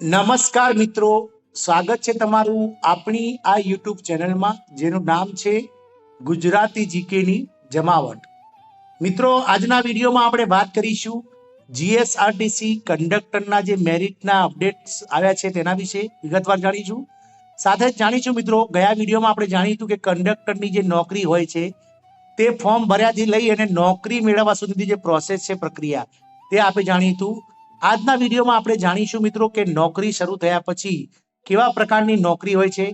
નમસ્કાર મિત્રો. સ્વાગત છે તમારું આપણી આ યુટ્યુબ ચેનલમાં, જેનું નામ છે ગુજરાતી જીકેની જમાવટ. મિત્રો, આજના વિડીયોમાં આપણે વાત કરીશું જીએસઆરટીસી કંડક્ટરના જે મેરિટના અપડેટ્સ આવ્યા છે તેના વિશે વિગતવાર જાણીશું. સાથે જ જાણીશું મિત્રો, ગયા વિડીયોમાં આપણે જાણીશું કે કંડક્ટરની જે નોકરી હોય છે, તે ફોર્મ ભર્યાથી લઈ અને નોકરી મેળવવા સુધીની જે પ્રોસેસ છે, પ્રક્રિયા, તે આપણે જાણીશું. આજના વિડીયોમાં આપણે જાણીશું મિત્રો કે નોકરી શરૂ થયા પછી કેવા પ્રકારની નોકરી હોય છે,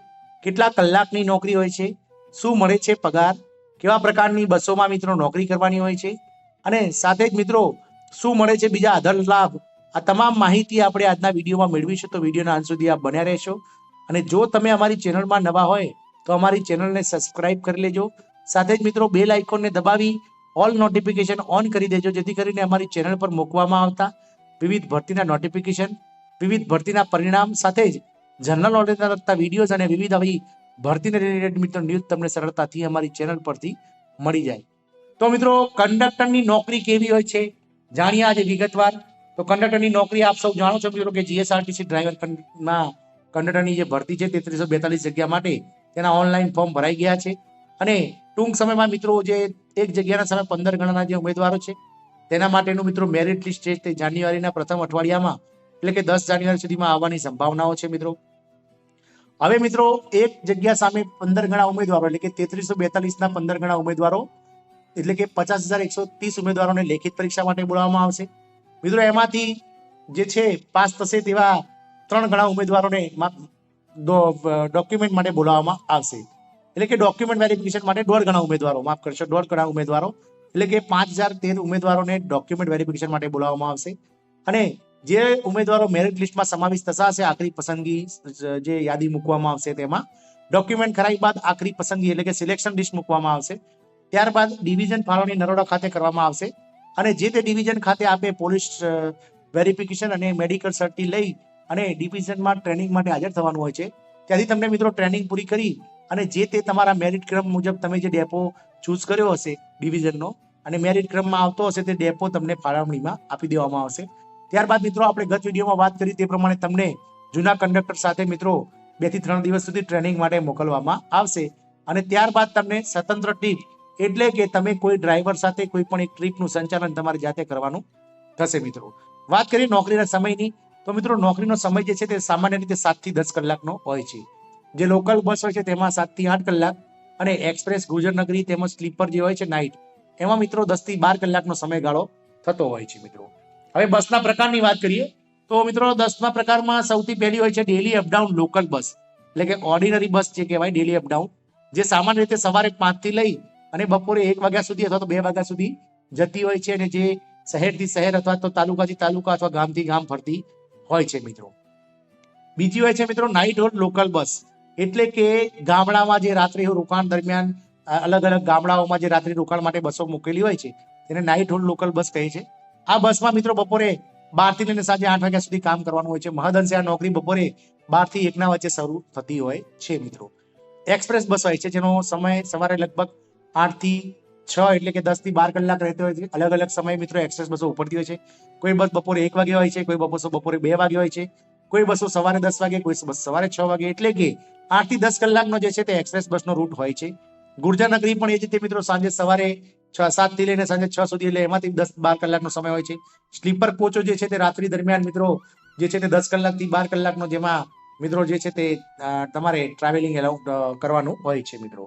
કેટલા કલાકની નોકરી હોય છે, શું મળે છે પગાર, કેવા પ્રકારની બસોમાં મિત્રો નોકરી કરવાની હોય છે, અને સાથે જ મિત્રો શું મળે છે બીજા આધાર લાભ, આ તમામ માહિતી આપણે આજના વિડીયોમાં મેળવીશું. તો વિડીયોના અંત સુધી આપ બન્યા રહેશો. અને જો તમે અમારી ચેનલમાં નવા હોય, તો અમારી ચેનલને સબસ્ક્રાઇબ કરી લેજો. સાથે જ મિત્રો બેલ આઇકોનને દબાવી, ઓલ નોટિફિકેશન ઓન કરી દેજો, જેથી કરીને અમારી ચેનલ પર મૂકવામાં આવતા વિવિધ ભરતીના નોટિફિકેશન વિવિધ ભરતીના પરિણામ સાથે જ જનરલ નોલેજના લગતા વિડીયોઝ અને વિવિધ આવી ભરતીને રિલેટેડ મિત્રો ન્યૂઝ તમને સરળતાથી અમારી ચેનલ પરથી મળી જાય. તો મિત્રો કંડક્ટરની નોકરી કેવી હોય છે? જાણીએ આજે વિગતવાર. તો કંડક્ટરની નોકરી આપ સૌ જાણો છો મિત્રો કે જીએસઆરટીસી ડ્રાઈવરમાં કંડક્ટરની જે ભરતી છે તેત્રીસો બેતાલીસ જગ્યા માટે તેના ઓનલાઈન ફોર્મ ભરાઈ ગયા છે. અને ટૂંક સમયમાં મિત્રો જે એક જગ્યાના સમય પંદર ગણાના જે ઉમેદવારો છે તેના માટેનું મિત્રો મેરિટ લિસ્ટ તે જાન્યુઆરીના પ્રથમ અઠવાડિયામાં, એટલે કે દસ જાન્યુઆરી સુધીમાં આવવાની સંભાવનાઓ છે મિત્રો. હવે મિત્રો, એક જગ્યા સામે પંદર ગણા ઉમેદવારો, એટલે કે તેત્રીસો બેતાલીસ ના પંદર ગણા ઉમેદવારો, એટલે કે પચાસ હજાર એકસો ત્રીસ ઉમેદવારોને લેખિત પરીક્ષા માટે બોલાવવામાં આવશે. મિત્રો, એમાંથી જે છે, પાસ થશે તેવા ત્રણ ગણા ઉમેદવારોને ડોક્યુમેન્ટ માટે બોલાવવામાં આવશે. એટલે કે ડોક્યુમેન્ટ વેરિફિકેશન માટે દોઢ ગણા ઉમેદવારો, માફ કરશો, દોઢ ગણા ઉમેદવારો એટલે કે પાંચ હજાર તેર ઉમેદવારોને ડોક્યુમેન્ટ વેરિફિકેશન માટે બોલાવવામાં આવશે. અને જે ઉમેદવારો મેરિટ લિસ્ટમાં સમાવેશ થશે આખરી પસંદગી જે યાદી મૂકવામાં આવશે તેમાં. ડોક્યુમેન્ટ ખરાઈ બાદ આખરી પસંદગી એટલે કે સિલેક્શન લિસ્ટ મૂકવામાં આવશે. ત્યારબાદ ડિવિઝન ફાળવણી નરોડા ખાતે કરવામાં આવશે. અને જે તે ડિવિઝન ખાતે આપે પોલીસ વેરિફિકેશન અને મેડિકલ સર્ટી લઈ અને ડિવિઝનમાં ટ્રેનિંગ માટે હાજર થવાનું હોય છે. ત્યાંથી તમને મિત્રો ટ્રેનિંગ પૂરી કરી અને જે તે તમારા મેરિટ ક્રમ મુજબ તમે જે ડેપો ચૂઝ કર્યો હશે ડિવિઝનનો અને મેરિટ ક્રમમાં આવતો હશે તે ડેપો તમને ફાળવણીમાં આપી દેવામાં આવશે. ત્યારબાદ મિત્રો, આપણે ગત વિડીયોમાં વાત કરી તે પ્રમાણે તમને જૂના કંડક્ટર સાથે મિત્રો બેથી ત્રણ દિવસ સુધી ટ્રેનિંગ માટે મોકલવામાં આવશે. અને ત્યારબાદ તમને સ્વતંત્ર ટીપ એટલે કે તમે કોઈ ડ્રાઈવર સાથે કોઈ પણ એક ટ્રીપનું સંચાલન તમારે જાતે કરવાનું થશે મિત્રો. વાત કરીએ નોકરીના સમયની, તો મિત્રો નોકરીનો સમય જે છે તે સામાન્ય રીતે સાતથી દસ કલાકનો હોય છે. જે લોકલ બસ હોય છે તેમાં સાતથી આઠ કલાક અને એક્સપ્રેસ ગુજરનગરી તેમજ સ્લીપર જે હોય છે નાઇટ એમાં મિત્રો દસથી બાર કલાકનો સમયગાળો થતો હોય છે મિત્રો. હવે બસના પ્રકારની વાત કરીએ, તો મિત્રો દસમા પ્રકારમાં સૌથી પહેલી હોય છે ડેલી અપડાઉન લોકલ બસ એટલે કે ઓર્ડિનરી બસ જે કહેવાય ડેલી અપડાઉન જે સામાન્ય રીતે સવારે પાંચથી લઈ અને બપોરે એક વાગ્યા સુધી અથવા તો બે વાગ્યા સુધી જતી હોય છે અને જે શહેરથી શહેર અથવા તો તાલુકાથી તાલુકા અથવા ગામથી ગામ ફરતી હોય છે મિત્રો. બીજી હોય છે મિત્રો નાઇટ હોલ્ડ લોકલ બસ એટલે કે ગામડામાં જે રાત્રિ રોકાણ દરમિયાન અલગ અલગ ગામડાઓમાં જે રાત્રિ રોકાણ માટે બસો મૂકેલી હોય છે, તેને નાઇટ હોલ્ડ લોકલ બસ કહે છે. આ બસમાં મિત્રો બપોરે બારથી લઈને સાંજે આઠ વાગ્યા સુધી કામ કરવાનું હોય છે. મહદઅંશે આ નોકરી બપોરે બારથી એકના વચ્ચે શરૂ થતી હોય છે મિત્રો. એક્સપ્રેસ બસ હોય છે, જેનો સમય સવારે લગભગ આઠથી છ એટલે કે દસથી બાર કલાક રહેતો હોય છે. અલગ અલગ સમયે મિત્રો એક્સપ્રેસ બસો ઉપડતી હોય છે. કોઈ બસ બપોરે એક વાગે હોય છે, કોઈ બસો બપોરે બે વાગે હોય છે. કોઈ બસો સવારે દસ વાગે, કોઈ બસ સવારે છ વાગે. એટલે કે આઠથી દસ કલાકનો જે છે તે એક્સપ્રેસ બસનો રૂટ હોય છે. ગુર્જરનગરી પણ એ જ તે મિત્રો સાંજે સવારે છ સાતથી લઈને સાંજે છ સુધી, એટલે એમાંથી દસ બાર કલાકનો સમય હોય છે. સ્લીપર કોચો જે છે તે રાત્રિ દરમિયાન મિત્રો જે છે તે દસ કલાકથી બાર કલાકનો જેમાં મિત્રો જે છે તે તમારે ટ્રાવેલિંગ એલાઉ કરવાનું હોય છે મિત્રો.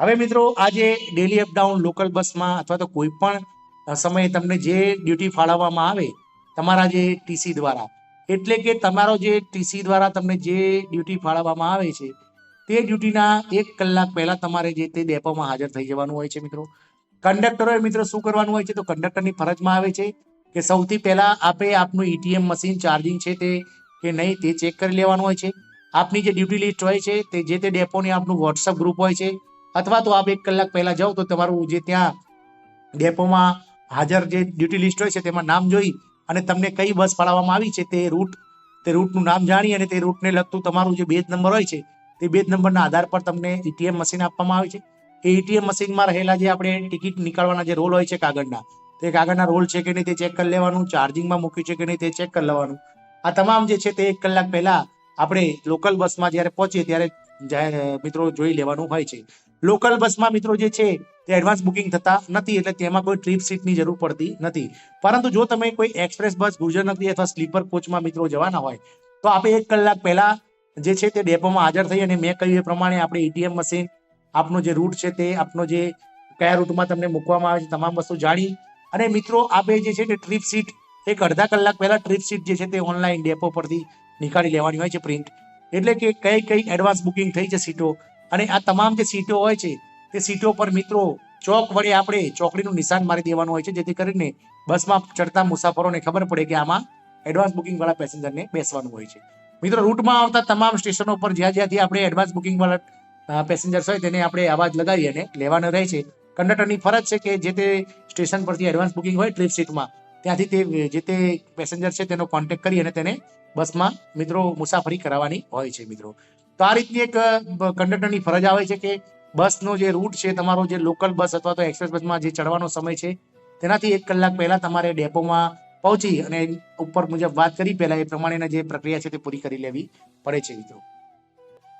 હવે મિત્રો આજે ડેલી અપડાઉન લોકલ બસમાં અથવા તો કોઈ પણ સમયે તમને જે ડ્યુટી ફાળવવામાં આવે તમારા જે ટીસી દ્વારા, એટલે કે તમારો જે ટીસી દ્વારા તમને જે ડ્યુટી ફાળવવામાં આવે છે તે ડ્યુટીના એક કલાક પહેલા તમારે જે તે ડેપોમાં હાજર થઈ જવાનું હોય છે મિત્રો. કંડક્ટરોએ મિત્રો શું કરવાનું હોય છે? તો કંડક્ટરની ફરજમાં આવે છે કે સૌથી પહેલા આપે આપનું ઈટીએમ મશીન ચાર્જિંગ છે તે કે નહીં તે ચેક કરી લેવાનું હોય છે. આપની જે ડ્યુટી લિસ્ટ હોય છે તે જે તે ડેપોની આપનું વોટ્સઅપ ગ્રુપ હોય છે. અથવા તો આપ એક કલાક પહેલા જાઓ તો તમારું જે ત્યાં ડેપોમાં હાજર જે ડ્યુટી લિસ્ટ હોય છે તેમાં નામ જોઈ અને તમને કઈ બસ ફાળવવામાં આવી છે તે રૂટ તે રૂટનું નામ જાણી અને તે રૂટને લગતું તમારું જે બેજ નંબર હોય છે તે બે જ નંબરના આધાર પર તમને એટીએમ મશીન આપવામાં આવે છે. એ એટીએમ મશીનમાં રહેલા જે આપણે ટિકિટ નીકાળવાના જે રોલ હોય છે કાગળના, તે કાગળના રોલ છે કે નહીં તે ચેક કરી લેવાનું ચાર્જિંગમાં મૂક્યું છે કે નહીં તે ચેક કરી લેવાનું. આ તમામ જે છે તે એક કલાક પહેલા આપણે લોકલ બસમાં જ્યારે પહોંચીએ ત્યારે મિત્રો જોઈ લેવાનું હોય છે. લોકલ બસમાં મિત્રો જે છે તે એડવાન્સ બુકિંગ થતા નથી એટલે તેમાં કોઈ ટ્રીપ સીટની જરૂર પડતી નથી. પરંતુ જો તમે કોઈ એક્સપ્રેસ બસ ગુર્જરનગરી અથવા સ્લીપર કોચમાં મિત્રો જવાના હોય, તો આપણે એક કલાક પહેલા જે છે તે ડેપોમાં હાજર થઈ અને મેં કહ્યું એ પ્રમાણે આપણે એટીએમ મશીન આપનો જે રૂટ છે તે, આપનો જે કયા રૂટમાં તમને મૂકવામાં આવે છે તમામ વસ્તુ જાણી. અને મિત્રો આપે જે છે તે ટ્રીપ સીટ એક અડધા કલાક પહેલા ટ્રીપ સીટ જે છે તે ઓનલાઈન ડેપો પરથી નીકાળી લેવાની હોય છે પ્રિન્ટ એટલે કે કઈ કઈ એડવાન્સ બુકિંગ થઈ છે સીટો. અને આ તમામ જે સીટો હોય છે, તે સીટો પર મિત્રો ચોક વડે આપણે ચોકડીનું નિશાન મારી દેવાનું હોય છે, જેથી કરીને બસમાં ચડતા મુસાફરોને ખબર પડે કે આમાં એડવાન્સ બુકિંગ વાળા પેસેન્જરને બેસવાનું હોય છે. મિત્રો, રૂટમાં આવતા તમામ સ્ટેશનો પર જ્યાં જ્યાંથી આપણે એડવાન્સ બુકિંગ વાળા પેસેન્જર્સ હોય તેને આપણે અવાજ લગાવી અને લેવાનો રહે છે. કંડક્ટરની ફરજ છે કે જે તે સ્ટેશન પરથી એડવાન્સ બુકિંગ હોય ટ્રીપ સીટમાં, ત્યાંથી તે જે તે પેસેન્જર છે તેનો કોન્ટેક્ટ કરી અને તેને બસમાં મિત્રો મુસાફરી કરાવવાની હોય છે મિત્રો. તો આ રીતની એક કંડક્ટરની ફરજ આવે છે કે બસનો જે રૂટ છે, તમારો જે લોકલ બસ અથવા તો એક્સપ્રેસ બસમાં જે ચડવાનો સમય છે, તેનાથી એક કલાક પહેલા તમારે ડેપોમાં પહોંચી અને ઉપર મુજબ વાત કરી, પહેલા એ પ્રમાણેના જે પ્રક્રિયા છે તે પૂરી કરી લેવી પડે છે મિત્રો.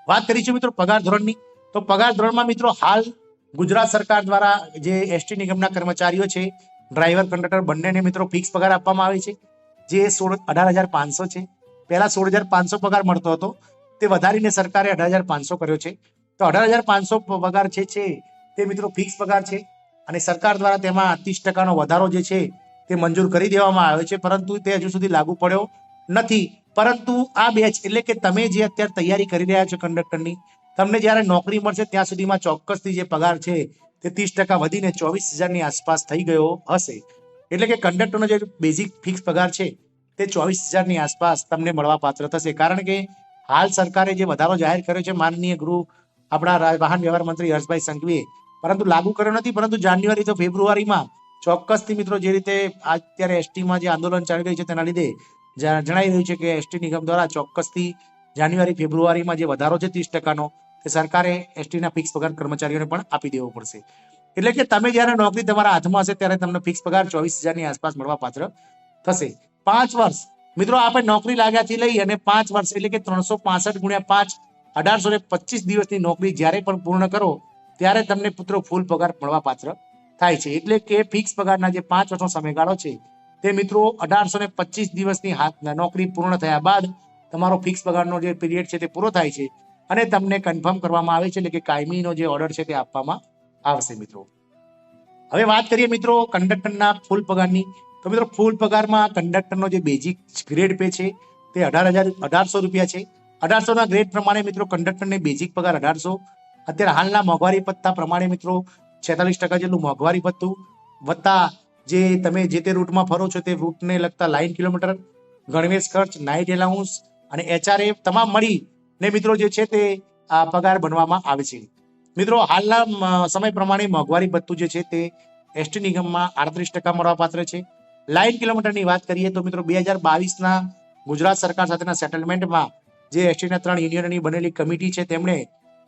વાત કરીશું મિત્રો પગાર ધોરણની. તો પગાર ધોરણમાં મિત્રો હાલ ગુજરાત સરકાર દ્વારા જે એસટી નિગમના કર્મચારીઓ છે, ડ્રાઈવર, કંડક્ટર બંનેને મિત્રો ફિક્સ પગાર આપવામાં આવે છે. જે સોળ, અઢાર હજાર પાંચસો છે. પહેલા સોળ હજાર પાંચસો પગાર મળતો હતો. તે વધારીને સરકારે અઢાર હજાર પાંચસો કર્યો છે. તો અઢાર હજાર પાંચસો પગાર છે, તે મિત્રો ફિક્સ પગાર છે. અને સરકાર દ્વારા તેમાં ત્રીસ ટકાનો વધારો જે છે તે મંજૂર કરી દેવામાં આવ્યો છે, પરંતુ તે હજુ સુધી લાગુ પડ્યો નથી. પરંતુ આ બેચ એટલે કે તમે જે અત્યારે તૈયારી કરી રહ્યા છો કંડક્ટરની તમને જ્યારે નોકરી મળશે ત્યાં સુધીમાં ચોક્કસથી જે પગાર છે તે ત્રીસ ટકા વધીને ચોવીસ હજારની આસપાસ થઈ ગયો હશે. એટલે કે કંડક્ટરનો જે બેઝિક ફિક્સ પગાર છે તે ચોવીસ હજારની આસપાસ તમને મળવા પાત્ર થશે. કારણ કે હાલ સરકારે જે વધારો જાહેર કર્યો છે, માનનીય ગૃહ, આપણા વાહન વ્યવહાર મંત્રી હર્ષભાઈ સંઘવીએ, પરંતુ લાગુ કર્યો નથી. પરંતુ જાન્યુઆરી તો ફેબ્રુઆરીમાં ચોક્કસથી મિત્રો જે રીતે અત્યારે એસટીમાં જે આંદોલન ચાલી રહ્યું છે તેના લીધે જણાઈ રહ્યું છે કે એસટી નિગમ દ્વારા ચોક્કસથી જાન્યુઆરી, ફેબ્રુઆરીમાં જે વધારો છે ત્રીસ ટકાનો, તે સરકારે એસટીના ફિક્સ પગાર કર્મચારીઓને પણ આપી દેવો પડશે. એટલે કે તમે જ્યારે નોકરી તમારા હાથમાં હશે ત્યારે તમને ફિક્સ પગાર ચોવીસ હજારની આસપાસ મળવા પાત્ર થશે. પાંચ વર્ષ. મિત્રો, આપણે નોકરી લાગ્યાથી લઈ અને પાંચ વર્ષ એટલે કે ત્રણસો પાસઠ ગુણ્યા પાંચ અઢારસો ને પચીસ દિવસની નોકરી જ્યારે પણ પૂર્ણ કરો, ત્યારે તમને પુત્રો ફૂલ પગાર મળવા પાત્ર થાય છે. એટલે કે ફિક્સ પગારના જે પાંચ વર્ષનો સમયગાળો છે, તે મિત્રો અઢારસો ને પચીસ દિવસની નોકરી પૂર્ણ થયા બાદ તમારો ફિક્સ પગારનો જે પીરિયડ છે તે પૂરો થાય છે. અને તમને કન્ફર્મ કરવામાં આવે છે, એટલે કે કાયમીનો જે ઓર્ડર છે તે આપવામાં આવશે મિત્રો. હવે વાત કરીએ મિત્રો કંડક્ટરના ફૂલ પગારની. તો મિત્રો ફૂલ પગારમાં કંડક્ટરનો જે બેઝિક ગ્રેડ પે છે, તે અઢાર હજાર, અઢારસો રૂપિયા છે. અઢારસો ના ગ્રેડ પ્રમાણે મિત્રો કંડક્ટરને બેઝિક પગાર અઢારસો. અત્યારે હાલના મોંઘવારી પત્તા પ્રમાણે મિત્રો છેતાલીસ ટકા જેટલું મોંઘવારી ભથ્થું વત્તા જે તમે જે તે રૂટમાં ફરો છો તે રૂટને લગતા લાઇન કિલોમીટર, ગણવેશ ખર્ચ, નાઇટ એલાઉન્સ અને એચઆરએ તમામ મળી ને મિત્રો જે છે તે પગાર બનવામાં આવે છે. મિત્રો, હાલના સમય પ્રમાણે મોંઘવારી ભથ્થું જે છે તે એસટી નિગમમાં આડત્રીસ ટકા મળવાપાત્ર છે. લાઇન કિલોમીટરની વાત કરીએ તો મિત્રો બે હજાર બાવીસના ગુજરાત સરકાર સાથેના સેટલમેન્ટમાં જે એસટીના ત્રણ યુનિયનની બનેલી કમિટી છે, તેમણે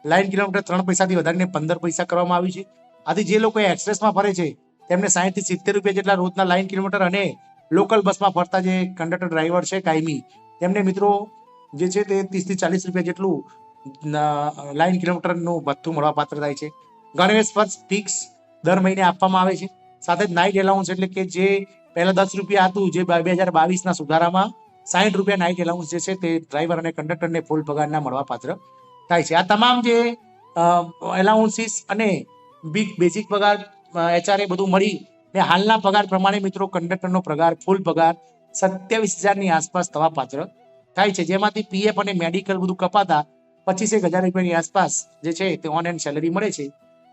લાઇન કિલોમીટર ત્રણ પૈસાથી વધારીને પંદર પૈસા કરવામાં આવી છે. આથી જે લોકો એક્સપ્રેસમાં ફરે છે, તેમને સાહીઠથી સિત્તેર રૂપિયા જેટલા રોજના લાઇન કિલોમીટર અને લોકલ બસમાં ફરતા જે કંડક્ટર ડ્રાઈવર છે, કાયમી, તેમને મિત્રો જે છે તે ત્રીસથી ચાલીસ રૂપિયા જેટલું લાઈન કિલોમીટરનું ભથ્થું મળવા પાત્ર થાય છે. ગણવેશ પર ફિક્સ દર મહિને આપવામાં આવે છે. સાથે જ નાઇટ એલાઉન્સ એટલે કે જે પહેલા દસ રૂપિયા હતું, જે બે હજાર બાવીસના સુધારામાં સાહીઠ રૂપિયા નાઇટ એલાઉન્સ જે છે તે ડ્રાઈવર અને કંડક્ટરને ફૂલ પગારના મળવા પાત્ર થાય છે. આ તમામ જે એલાઉન્સીસ અને બિગ બેઝિક પગાર એચઆરએ બધું મળી ને હાલના પગાર પ્રમાણે મિત્રો કંડક્ટરનો પગાર ફૂલ પગાર સત્યાવીસ હજારની આસપાસ થવા પાત્ર થાય છે. જેમાંથી પીએફ અને મેડિકલ બધું કપાતા પચીસેક હજાર રૂપિયાની આસપાસ જે છે તે ઓન એન્ડ સેલરી મળે છે.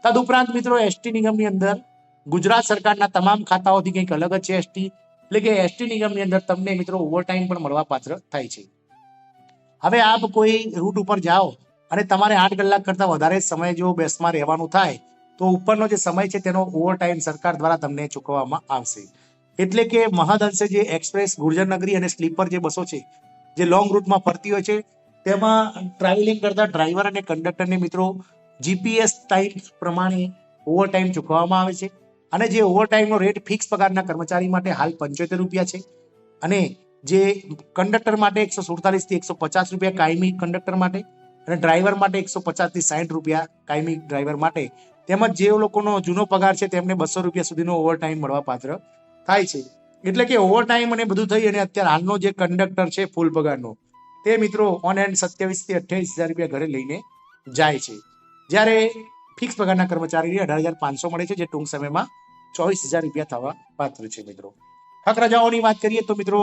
તદુપરાંત મિત્રો એસટી નિગમની અંદર ગુજરાત સરકારના તમામ ખાતાઓથી કંઈક અલગ જ છે એસટી એટલે કે એસટી નિગમની અંદર તમને મિત્રો ઓવરટાઈમ પણ મળવા પાત્ર થાય છે. હવે આપ કોઈ રૂટ ઉપર જાઓ અને તમારે આઠ કલાક કરતા વધારે સમય જો બેસમાં રહેવાનું થાય તો ઉપરનો જે સમય છે તેનો ઓવરટાઈમ સરકાર દ્વારા તમને ચૂકવવામાં આવશે. એટલે કે મહદઅંશે જે એક્સપ્રેસ ગુર્જરનગરી અને સ્લીપર જે બસો છે, જે લોંગ રૂટમાં ફરતી હોય છે, તેમાં ટ્રાવેલિંગ કરતા ડ્રાઈવર અને કંડક્ટરને મિત્રો જીપીએસ ટાઈમ પ્રમાણે ઓવરટાઈમ ચૂકવવામાં આવે છે. અને જે ઓવરટાઈમનો રેટ ફિક્સ પગારના કર્મચારી માટે હાલ પંચોતેર રૂપિયા છે. અને જે કંડક્ટર માટે એકસો સુડતાલીસથી એકસો પચાસ રૂપિયા કાયમી કંડક્ટર માટે અને ડ્રાઈવર માટે એકસો પચાસથી સાઠ રૂપિયા કાયમી ડ્રાઈવર માટે તેમજ જે લોકોનો જૂનો પગાર છે તેમને બસો રૂપિયા સુધીનો ઓવરટાઈમ મળવા પાત્ર થાય છે. એટલે કે ઓવરટાઈમ અને બધું થઈ અને અત્યારે હાલનો જે કંડક્ટર છે ફૂલ પગારનો, તે મિત્રો ઓન એન્ડ સત્યાવીસથી અઠ્યાવીસ હજાર રૂપિયા ઘરે લઈને જાય છે. જ્યારે ફિક્સ પગારના કર્મચારીને અઢાર હજાર પાંચસો મળે છે, જે ટૂંક સમયમાં ચોવીસ હજાર રૂપિયા થવા પાત્ર છે મિત્રો. હક રજાઓની વાત કરીએ તો મિત્રો,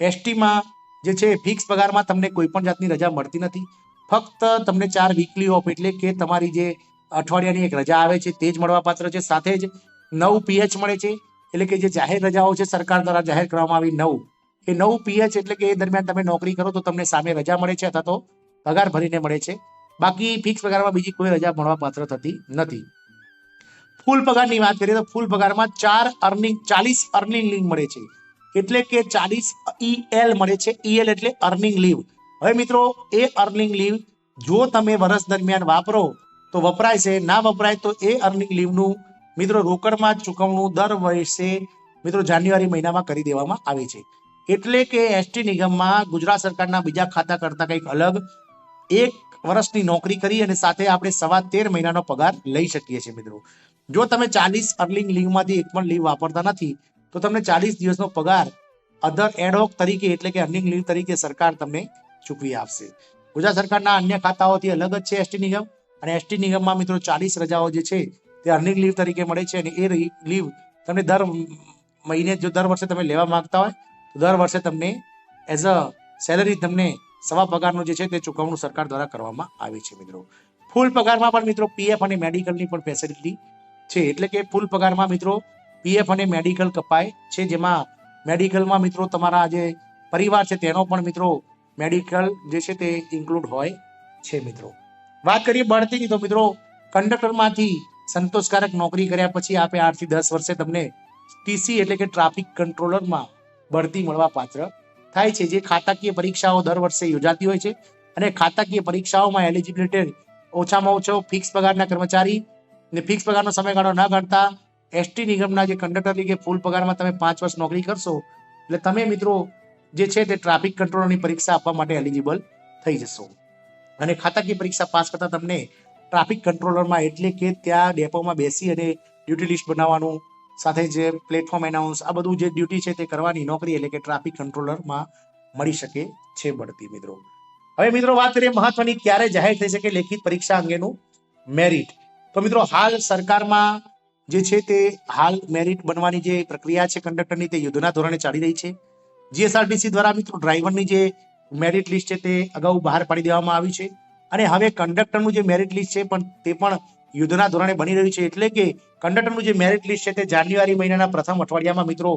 એસટીમાં જે છે ફિક્સ પગારમાં તમને કોઈ પણ જાતની રજા મળતી નથી. ફક્ત તમને ચાર વીકલી ઓફ એટલે કે તમારી જે અઠવાડિયાની એક રજા આવે છે, તે જ મળવાપાત્ર છે. સાથે જ નવ પીએચ મળે છે, એટલે કે જે જાહેર રજાઓ છે, સરકાર દ્વારા જાહેર કરવામાં આવી નવ. એ નવ પીએચ એટલે કે એ દરમિયાન તમે નોકરી કરો તો તમને સામે રજા મળે છે અથવા તો પગાર ભરીને મળે છે. બાકી ફિક્સ પગારમાં બીજી કોઈ રજા મળવાપાત્ર થતી નથી. ફૂલ પગારની વાત કરીએ તો ફૂલ પગારમાં ચાર અર્નિંગ, ચાલીસ અર્નિંગ લીવ મળે છે. એટલે કે ચાલીસ ઈએલ મળે છે. ઈએલ એટલે અર્નિંગ લીવ. હવે મિત્રો, એ અર્નિંગ લીવ જો તમે વર્ષ દરમિયાન વાપરો તો વપરાય છે, ના વપરાય તો એ અર્નિંગ લીવનું મિત્રો રોકડમાં ચૂકવણું દર વર્ષે મિત્રો જાન્યુઆરી મહિનામાં કરી દેવામાં આવે છે. એટલે કે એસટી નિગમમાં ગુજરાત સરકારના બીજા ખાતા કરતા કંઈક અલગ એક વર્ષની નોકરી કરી અને સાથે આપણે સવા તેર મહિનાનો પગાર લઈ શકીએ છીએ મિત્રો. જો તમે ચાલીસ અર્નિંગ લીવમાંથી એક પણ લીવ વાપરતા નથી, તો તમને ચાલીસ દિવસનો પગાર અધર એડહોક તરીકે એટલે કે અર્નિંગ લીવ તરીકે સરકાર તમને ચૂકવી આપશે. ગુજરાત સરકારના અન્ય ખાતાઓથી અલગ જ છે એસટી નિગમ? અને એસટી નિગમમાં મિત્રો ચાલીસ રજાઓ જે છે તે અર્નિંગ લીવ તરીકે મળે છે અને એ લીવ તમને દર મહિને જો દર વર્ષે તમે લેવા માંગતા હોય, તો દર વર્ષે તમને એઝ અ સેલરી તમને સવા પગારનું જે છે તે ચૂકવણું સરકાર દ્વારા કરવામાં આવે છે મિત્રો. ફૂલ પગારમાં પણ મિત્રો પીએફ અને મેડિકલની પણ ફેસિલિટી છે. એટલે કે ફૂલ પગારમાં મિત્રો પીએફ અને મેડિકલ કપાય છે. જેમાં મેડિકલમાં મિત્રો તમારા જે પરિવાર છે તેનો પણ મિત્રો મેડિકલ જે છે તે ઇન્ક્લુડ હોય છે મિત્રો. વાત કરીએ બઢતીની તો મિત્રો કંડક્ટરમાંથી સંતોષકારક નોકરી કર્યા પછી આપે આઠથી દસ વર્ષે તમને ટીસી એટલે કે ટ્રાફિક કંટ્રોલરમાં બઢતી મળવા પાત્ર થાય છે. જે ખાતાકીય પરીક્ષાઓ દર વર્ષે યોજાતી હોય છે અને ખાતાકીય પરીક્ષાઓમાં એલિજિબિલિટી ઓછામાં ઓછો ફિક્સ પગારના કર્મચારી ને ફિક્સ પગારનો સમયગાળો ન ગણતા એસટી નિગમના જે કંડક્ટર લીધે ફૂલ પગારમાં તમે પાંચ વર્ષ નોકરી કરશો, એટલે તમે મિત્રો જે છે તે ટ્રાફિક કંટ્રોલરની પરીક્ષા આપવા માટે એલિજિબલ થઈ જશો. અને ખાતાકીય પરીક્ષા પાસ કરતા તમને ટ્રાફિક કંટ્રોલરમાં એટલે કે ત્યાં ડેપોમાં બેસી અને ડ્યુટી લિસ્ટ બનાવવાનું, સાથે જે પ્લેટફોર્મ એનાઉન્સ આ બધું જે ડ્યુટી છે તે કરવાની નોકરી એટલે કે ટ્રાફિક કંટ્રોલરમાં મળી શકે છે બઢતી મિત્રો. હવે મિત્રો વાત કરીએ મહત્વની, ક્યારે જાહેર થઈ શકે લેખિત પરીક્ષા અંગેનું મેરિટ તો મિત્રો હાલ સરકારમાં જે છે તે હાલ મેરિટ બનવાની જે પ્રક્રિયા છે કંડક્ટરની તે યુદ્ધના ધોરણે ચાલી રહી છે. જીએસઆરટીસી દ્વારા મિત્રો ડ્રાઈવરની જે મેરિટ લિસ્ટ છે તે અગાઉ બહાર પાડી દેવામાં આવી છે. અને હવે કંડક્ટરનું જે મેરિટ લિસ્ટ છે પણ તે પણ યુદ્ધના ધોરણે બની રહ્યું છે એટલે કે કંડક્ટરનું જે મેરિટ લિસ્ટ છે તે જાન્યુઆરી મહિનાના પ્રથમ અઠવાડિયામાં મિત્રો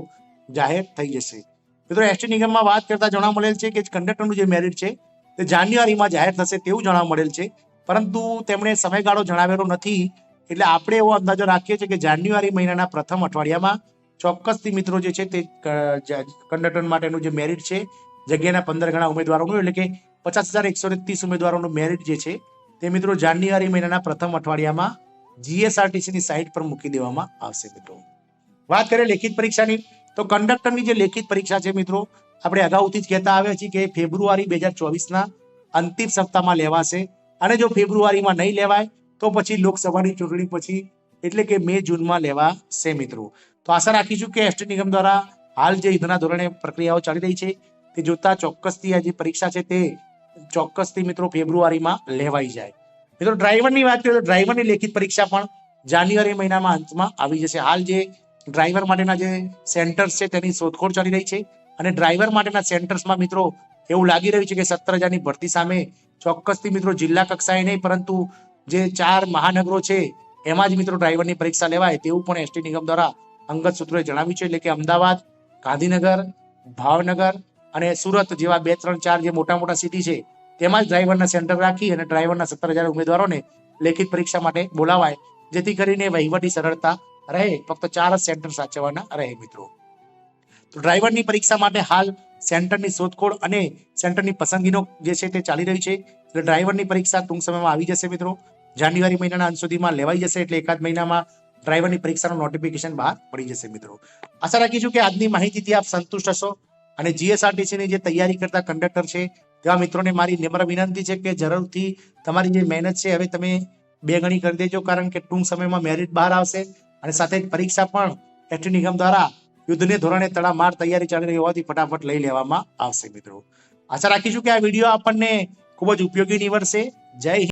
જાહેર થઈ જશે. મિત્રો એસટી નિગમમાં વાત કરતા જાણવા મળેલ છે કે કંડક્ટરનું જે મેરિટ છે તે જાન્યુઆરીમાં જાહેર થશે તેવું જાણવા મળેલ છે. પરંતુ તેમણે સમયગાળો જણાવેલો નથી. એટલે આપણે એવો અંદાજો રાખીએ છીએ કે જાન્યુઆરી મહિનાના પ્રથમ અઠવાડિયામાં ચોક્કસથી મિત્રો જે છે તે કંડક્ટર માટેનું જે મેરિટ છે જગ્યાના પંદર ગણા ઉમેદવારોનું એટલે કે પચાસ હજાર એકસો ને ત્રીસ ઉમેદવારોનું મેરિટ જે છે, તે મિત્રો જાન્યુઆરી મહિનાના પ્રથમ અઠવાડિયામાં જીએસઆરટીસીની સાઇટ પર મૂકી દેવામાં આવશે મિત્રો. વાત કરીએ લેખિત પરીક્ષાની, તો કંડક્ટરની જે લેખિત પરીક્ષા છે મિત્રો, આપણે અગાઉથી જ કહેતા આવ્યા છીએ કે ફેબ્રુઆરી બે હજાર ચોવીસના અંતિમ સપ્તાહમાં લેવાશે. અને જો ફેબ્રુઆરીમાં નહીં લેવાય, તો પછી લોકસભાની ચૂંટણી પછી, એટલે કે મે જૂનમાં લેવાશે મિત્રો. તો આશા રાખીશું કે એસટી નિગમ દ્વારા હાલ જે યુદ્ધના ધોરણે પ્રક્રિયાઓ ચાલી રહી છે તે જોતા ચોક્કસથી આ જે પરીક્ષા છે તે ચોક્કસથી મિત્રો ફેબ્રુઆરીમાં લેવાઈ જાય. મિત્રો, ડ્રાઈવરની વાત કરીએ તો ડ્રાઈવરની લેખિત પરીક્ષા પણ જાન્યુઆરી મહિનામાં અંતમાં આવી જશે. હાલ જે ડ્રાઈવર માટેના જે સેન્ટર્સ છે તેની શોધખોળ ચાલી રહી છે અને ડ્રાઈવર માટેના સેન્ટર્સમાં મિત્રો એવું લાગી રહ્યું છે કે સત્તર હજારની ભરતી સામે ચોક્કસથી મિત્રો જિલ્લા કક્ષાએ નહીં, પરંતુ જે ચાર મહાનગરો છે એમાં જ મિત્રો ડ્રાઈવરની પરીક્ષા લેવાય તેવું પણ એસટી નિગમ દ્વારા અંગત સૂત્રોએ જણાવ્યું છે. એટલે કે અમદાવાદ, ગાંધીનગર, ભાવનગર અને સુરત જેવા બે, ત્રણ, ચાર જે મોટા મોટા સિટી છે, તેમાં જ ડ્રાઈવરના સેન્ટર રાખી અને ડ્રાઈવરના સત્તર હજાર ઉમેદવારોને લેખિત પરીક્ષા માટે બોલાવાય, જેથી કરીને વહીવટી સરળતા રહે. ફક્ત ચાર જ સેન્ટર સાચવવાના રહે મિત્રો. તો ડ્રાઈવરની પરીક્ષા માટે હાલ સેન્ટરની શોધખોળ અને સેન્ટરની પસંદગીનો જે છે તે ચાલી રહ્યું છે. એટલે ડ્રાઈવરની પરીક્ષા ટૂંક સમયમાં આવી જશે મિત્રો. જાન્યુઆરી મહિનાના અંત સુધીમાં લેવાઈ જશે એટલે એકાદ મહિનામાં ડ્રાઈવરની પરીક્ષાનું નોટિફિકેશન બહાર પડી જશે મિત્રો. આશા રાખીશું કે આજની માહિતીથી આપ સંતુષ્ટ હશો. અને જીએસઆરટીસીની જે તૈયારી કરતા કંડક્ટર છે, તેવા મિત્રોને મારી નમ્ર વિનંતી છે કે જરૂરથી તમારી જે મહેનત છે, હવે તમે બે ગણી કરી દેજો, કારણ કે ટૂંક સમયમાં મેરિટ બહાર આવશે. અને સાથે જ પરીક્ષા પણ એસટી નિગમ દ્વારા યુદ્ધને ધોરણે તડામાર તૈયારી ચાલી રહી હોવાથી ફટાફટ લઈ લેવામાં આવશે મિત્રો. આશા રાખીશું કે આ વીડિયો આપણને ખૂબ જ ઉપયોગી નીવડશે. જય